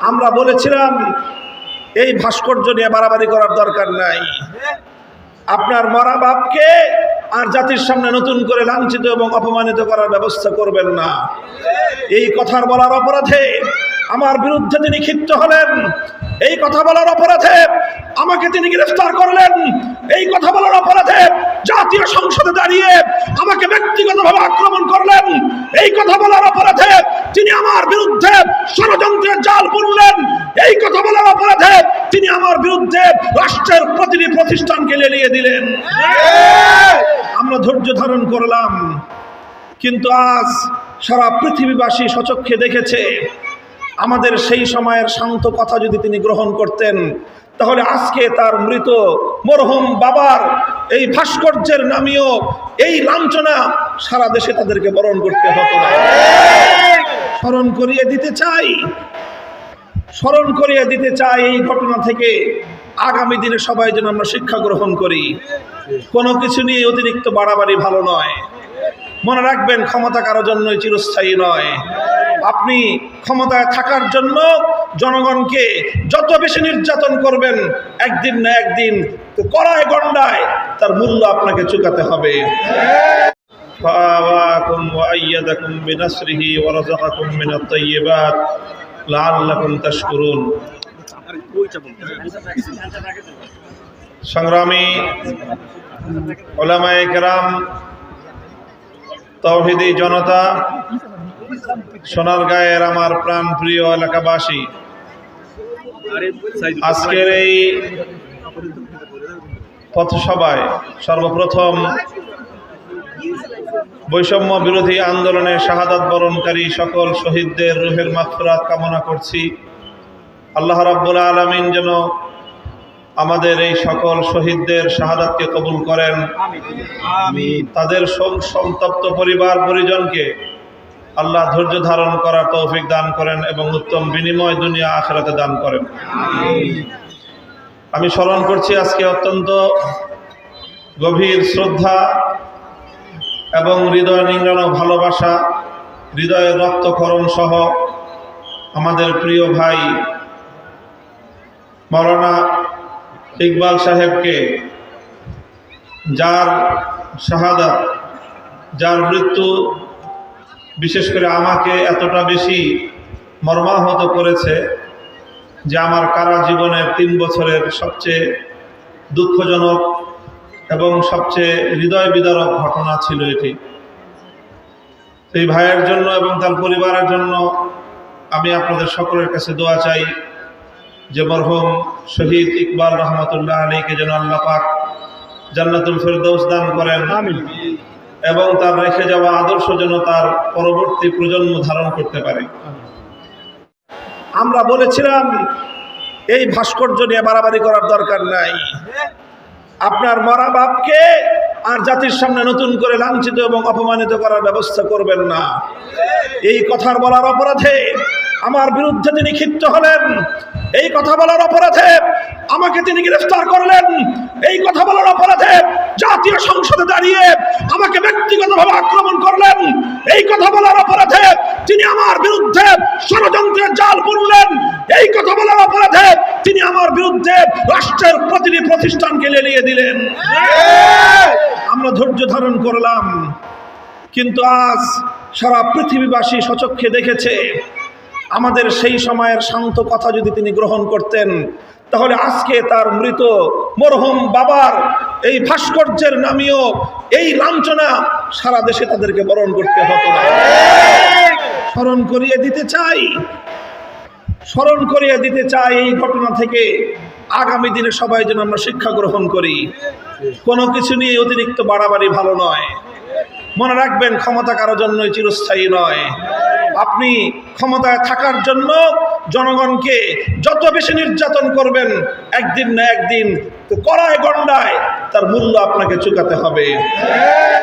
আমরা বলেছিলাম, এই ভাস্কর্য নিয়ে বাড়াবাড়ি করার দরকার নাই। আপনার মরা বাপকে আর জাতির সামনে নতুন করে লাঞ্ছিত এবং অপমানিত করার ব্যবস্থা করবেন না। এই কথার বলার অপরাধে আমার বিরুদ্ধে তিনি ক্ষিপ্ত হলেন। এই কথা বলার অপরাধে আমাকে তিনি গ্রেফতার করলেন। এই কথা বলার অপরাধে জাতীয় সংসদে দাঁড়িয়ে আমাকে ব্যক্তিগতভাবে আক্রমণ করলেন। এই কথা বলার তিনি আমার বিরুদ্ধে ষড়যন্ত্রের জাল বুনলেন। এই কথা বলার অপরাধে তিনি আমার বিরুদ্ধে রাষ্ট্রের প্রতিটি প্রতিষ্ঠানকে লেলিয়ে দিলেন। আমরা ধৈর্য ধারণ করলাম। কিন্তু আজ সারা পৃথিবীবাসী সচক্ষে দেখেছে, আমাদের সেই সময়ের শান্ত কথা যদি তিনি গ্রহণ করতেন, তাহলে আজকে তার মৃত মরহুম বাবার এই ভাস্কর্যের নামীয় এই লাঞ্ছনা সারা দেশে তাদেরকে বরণ করতে হতো না। স্মরণ করিয়ে দিতে চাই। স্মরণ করিয়ে দিতে চাই এই ঘটনা থেকে। আগামী দিনে সবাই যেন আমরা শিক্ষা গ্রহণ করি। কোনো কিছু নিয়ে অতিরিক্ত বাড়াবাড়ি ভালো নয়। মনে রাখবেন, ক্ষমতা কারোর জন্যই চিরস্থায়ী নয়। আপনি ক্ষমতায় থাকার জন্য জনগণকে যত বেশি নির্যাতন করবেন, একদিন না একদিন তো কড়ায় গন্ডায় তার মূল্য আপনাকে চুকাতে হবে। فآواكم وأيدكم بنصره ورزقكم من الطيبات لعلكم تشكرون সংগ্রামী ওলামায়ে কেরাম তৌহিদি জনতা সোনার গায়ের আমার প্রাণ প্রিয় এলাকাবাসী আজকের এই পথসভায় সর্বপ্রথম বৈষম্য বিরোধী আন্দোলনে শাহাদাত বরণকারী সকল শহীদদের রুহের মাফরাত কামনা করছি। আল্লাহ রাব্বুল আলমিন যেন আমাদের এই সকল শহীদদের শাহাদাতকে কবুল করেন। তাদের শোক সন্তপ্ত পরিবার পরিজনকে আল্লাহ ধৈর্য ধারণ করার তৌফিক দান করেন এবং উত্তম বিনিময় দুনিয়া আখেরাতে দান করেন। আমি স্মরণ করছি আজকে অত্যন্ত গভীর শ্রদ্ধা এবং হৃদয় নিংড়ানো ভালোবাসা, হৃদয়ের রক্তক্ষরণ সহ আমাদের প্রিয় ভাই মৌলানা ইকবাল সাহেবকে যার শাহাদাত, যার মৃত্যু বিশেষ করে আমাকে এতটা বেশি মর্মাহত করেছে যে আমার কারা জীবনের তিন বছরের সবচেয়ে দুঃখজনক এবং সবচেয়ে হৃদয় বিদারক ঘটনা ছিল এটি। এই ভাইয়ের জন্য এবং তার পরিবারের জন্য আমি আপনাদের সকলের কাছে দোয়া চাই যে মরহুম শহীদ ইকবাল রহমতুল্লাহ আলীকে যেন আল্লাহ পাক জান্নাতুল ফেরদৌস দান করেন এবং তার রেখে যাওয়া আদর্শ যেন তার পরবর্তী প্রজন্ম ধারণ করতে পারে। আমরা বলেছিলাম এই ভাস্কর্য নিয়ে বাড়াবাড়ি করার দরকার নাই। আপনার মরা বাপকে আর জাতির সামনে নতুন করে লাঞ্ছিত এবং অপমানিত করার ব্যবস্থা করবেন না। এই কথার বলার অপরাধে আমার বিরুদ্ধে তিনি ক্ষিপ্ত হলেন। এই কথা বলার অপরাধে আমাকে তিনি গ্রেফতার করলেন। এই কথা বলার অপরাধে জাতীয় সংসদে দাঁড়িয়ে আমাকে ব্যক্তিগতভাবে আক্রমণ করলেন। এই কথা বলার অপরাধে তিনি আমার বিরুদ্ধে ষড়যন্ত্রের জাল বুনলেন এই কথা বলার অপরাধে তিনি আমার বিরুদ্ধে রাষ্ট্রের প্রতিটি প্রতিষ্ঠানকে লেলিয়ে দিলেন। আমরা ধৈর্য ধারণ করলাম। কিন্তু আজ সারা পৃথিবীবাসী সচক্ষে দেখেছে, আমাদের সেই সময়ের শান্ত কথা যদি তিনি গ্রহণ করতেন, তাহলে আজকে তার মৃত মরহুম বাবার এই ভাস্কর্যের নামীয় এই লাঞ্ছনা সারা দেশে তাদেরকে বরণ করতে হতো। না স্মরণ করিয়ে দিতে চাই স্মরণ করিয়ে দিতে চাই এই ঘটনা থেকে। আগামী দিনে সবাই যেন আমরা শিক্ষা গ্রহণ করি। কোনো কিছু নিয়ে অতিরিক্ত বাড়াবাড়ি ভালো নয়। মনে রাখবেন, ক্ষমতা কারও জন্যই চিরস্থায়ী নয়। আপনি ক্ষমতায় থাকার জন্য জনগণকে যত বেশি নির্যাতন করবেন, একদিন না একদিন, তো কড়ায় গন্ডায় তার মূল্য আপনাকে চুকাতে হবে।